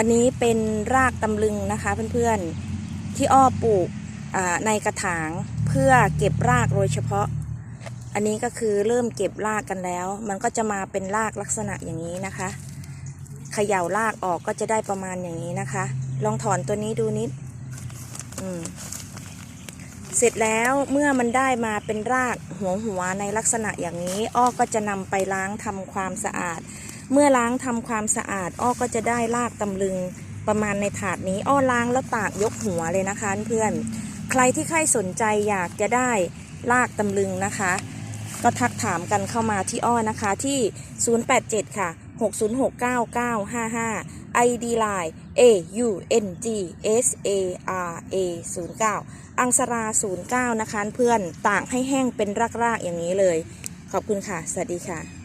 อันนี้เป็นรากตำลึงนะคะเพื่อนๆ ที่อ้อปลูกในกระถางเพื่อเก็บรากโดยเฉพาะ อันนี้ก็คือเริ่มเก็บรากกันแล้ว มันก็จะมาเป็นรากลักษณะอย่างนี้นะคะเขย่ารากออกก็จะได้ประมาณอย่างนี้นะคะ ลองถอนตัวนี้ดูนิดเสร็จแล้วเมื่อมันได้มาเป็นรากหัวหัวๆในลักษณะอย่างนี้ อ้อก็จะนำไปล้างทำความสะอาด เมื่อล้างทำความสะอาด อ้อก็จะได้รากตำลึงประมาณในถาดนี้ อ้อล้างแล้วตากยกหัวเลยนะคะเพื่อน ใครที่ใครสนใจอยากจะได้รากตำลึงนะคะ ก็ทักถามกันเข้ามาที่อ้อนะคะที่ 087 ค่ะ 6069955 ID Line A U N G S A R A 09อังสรา 09 นะคะเพื่อนตากให้แห้งเป็นรากๆอย่างนี้เลย ขอบคุณค่ะ สวัสดีค่ะ